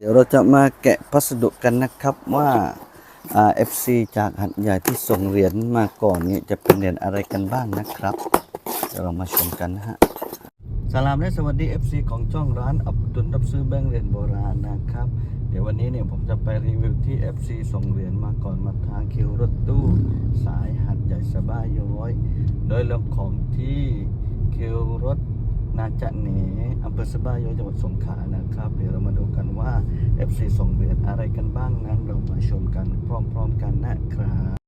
เดี๋ยวเราจะมาแกะพัสดุกันนะครับว่า AFC จากหัดใหญ่ที่ส่งเหรียญมาก่อนเนี่ยจะเป็นเหรียญอะไรกันบ้างนะครับ เดี๋ยวเรามาชมกันนะฮะสลามและสวัสดี FC ของช่องร้านอับดุลรับซื้อแบงค์เหรียญโบราณนะครับ เดี๋ยววันนี้เนี่ยผมจะไปรีวิวที่ FC ส่งเหรียญมาก่อนมาทางคิวรถตู้ สายหัดใหญ่สบายย้อย โดยเรื่องของที่คิวรถ นาจะเหนอำเภอสะบายโยจังหวัดสงขลานะครับ เดี๋ยวเรามาดูกันว่า FC ส่งเหรียญอะไรกันบ้างนั้น เรามาชมกันพร้อมๆกันนะครับ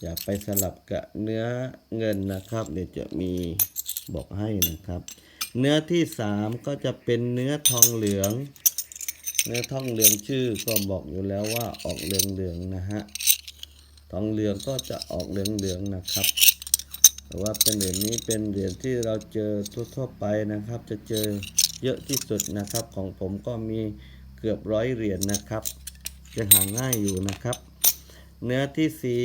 อย่าไปสลับกับเนื้อเงินนะครับ เดี๋ยวจะมีบอกให้นะครับ เนื้อที่สามก็จะเป็นเนื้อทองเหลือง เนื้อทองเหลืองชื่อก็บอกอยู่แล้วว่าออกเหลืองๆนะฮะทองเหลืองก็จะออกเหลืองๆนะครับแต่ว่าเป็นเหรียญนี้เป็นเหรียญที่เราเจอทั่วๆไปนะครับ จะเจอเยอะที่สุดนะครับ ของผมก็มีเกือบร้อยเหรียญนะครับยังหาง่ายอยู่นะครับ เนื้อที่สี่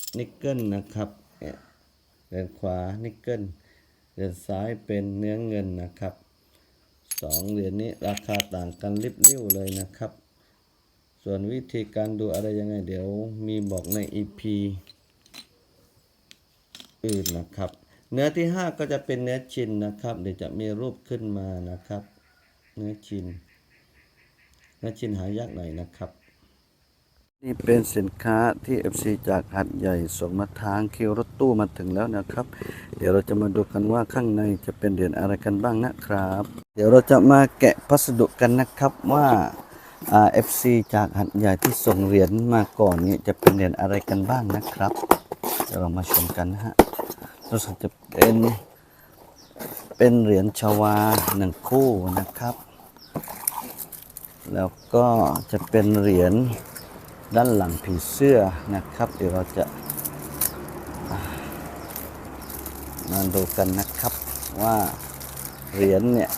นิกเกิลนะครับเนี่ยเดือนขวานิกเกิลเดือนซ้ายเป็นเนื้อเงินนะครับสองเหรียญนี้ราคาต่างกันริบลิ่วเลยนะครับ ส่วนวิธีการดูอะไรยังไงเดี๋ยวมีบอกใน EP อื่นนะครับ เนื้อที่ 5 ก็จะเป็นเนื้อชินนะครับ เดี๋ยวจะมีรูปขึ้นมานะครับ เนื้อชินเนื้อชินหายากหน่อยนะครับ นี่เป็นสินค้าที่ FC จากหัดใหญ่ส่งมาทางคิวรถตู้มาถึงแล้วนะครับ เดี๋ยวเราจะมาดูกันว่าข้างในจะเป็นเหรียญอะไรกันบ้างนะครับ เดี๋ยวเราจะมาแกะพัสดุกันนะครับว่าเอ่า FC จากหัดใหญ่ที่ส่งเหรียญมาก่อนนี่จะเป็นเหรียญอะไรกันบ้างนะครับเดี๋ยวเรามาชมกันนะฮะรู้สึกจะเป็นเป็นเหรียญชวาหนึ่งคู่นะครับ แล้วก็จะเป็นเหรียญ ด้านหลังผีเสื้อนะครับ เดี๋ยวเราจะมาดูกันนะครับว่าเหรียญเนี่ย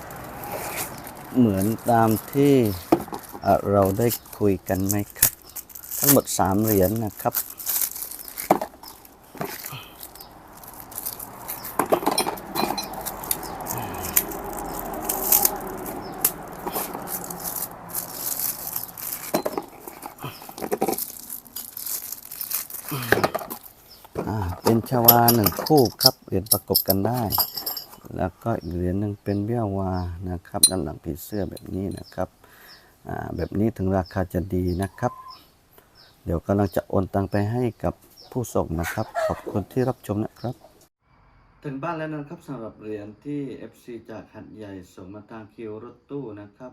เหมือนตามที่เราได้คุยกันไหมครับ ทั้งหมด 3 เหรียญนะครับ อ่าเป็นชวาหนึ่งคู่ครับเหรียญประกบกันได้ แล้วก็อีกเหรียญหนึ่งเป็นเบี้ยวานะครับ ด้านหลังผีเสื้อแบบนี้นะครับอ่าแบบนี้ถึงราคาจะดีนะครับ เดี๋ยวกำลังจะโอนตังไปให้กับผู้ส่งนะครับ ขอบคุณที่รับชมนะครับ ถึงบ้านแล้วนะครับสำหรับเหรียญที่ FC จากหัดใหญ่ส่งมาทางคิวรถตู้นะครับ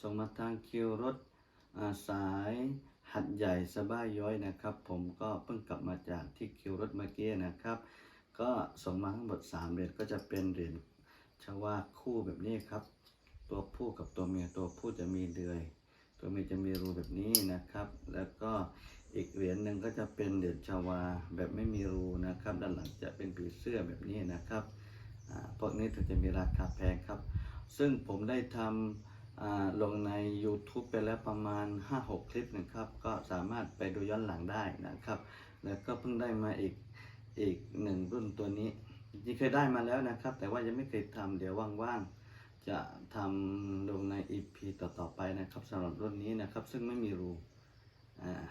ส่งมาทางคิวรถสาย หัดใหญ่สบายย้อยนะครับ ผมก็เพิ่งกลับมาจากที่คิวรถเมื่อกี้นะครับ ก็ส่งมาทั้งหมด3เหรียญก็จะเป็นเหรียญชวาคู่แบบนี้ครับ ตัวผู้กับตัวเมียตัวผู้จะมีเดือย ตัวเมียจะมีรูแบบนี้นะครับ แล้วก็อีกเหรียญหนึ่งก็จะเป็นเหรียญชาวาแบบไม่มีรูนะครับ ด้านหลังจะเป็นผีเสื้อแบบนี้นะครับพวกนี้ถึงจะมีราคาแพงครับ ซึ่งผมได้ทำอ่า ลงใน YouTube ไปแล้วประมาณ 5-6 คลิปนะครับ ก็สามารถไปดูย้อนหลังได้นะครับ แล้วก็เพิ่งได้มาอีกอีกหนึ่งรุ่นตัวนี้จริงเคยได้มาแล้วนะครับ แต่ว่ายังไม่เคยทำเดี๋ยวว่างๆ จะทำลงใน EP ต่อๆไปนะครับสำหรับรุ่นนี้นะครับ ซึ่งไม่มีรู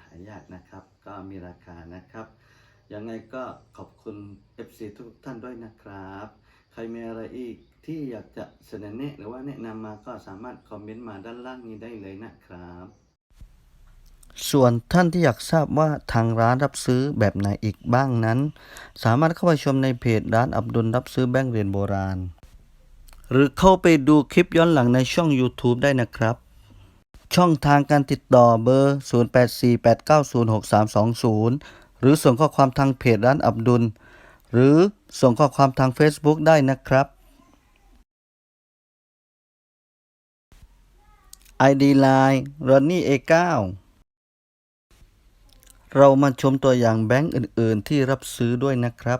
หายากนะครับ ก็มีราคานะครับ ยังไงก็ขอบคุณ FC ทุกท่านด้วยนะครับ ใครมีอะไรอีกที่อยากจะเสนอแนะหรือว่าแนะนำมาก็สามารถคอมเมนต์มาด้านล่างนี้ได้เลยนะครับ ส่วนท่านที่อยากทราบว่าทางร้านรับซื้อแบบไหนอีกบ้างนั้น สามารถเข้าไปชมในเพจร้านอับดุลรับซื้อแบงก์เหรียญโบราณ หรือเข้าไปดูคลิปย้อนหลังในช่อง YouTube ได้นะครับ ช่องทางการติดต่อเบอร์ 0848906320 หรือส่งข้อความทางเพจร้านอับดุล หรือส่งข้อความทาง Facebook ได้นะครับ ID Line Ronnie A9 เรามาชมตัวอย่างแบงก์อื่น ๆ ที่รับซื้อด้วยนะครับ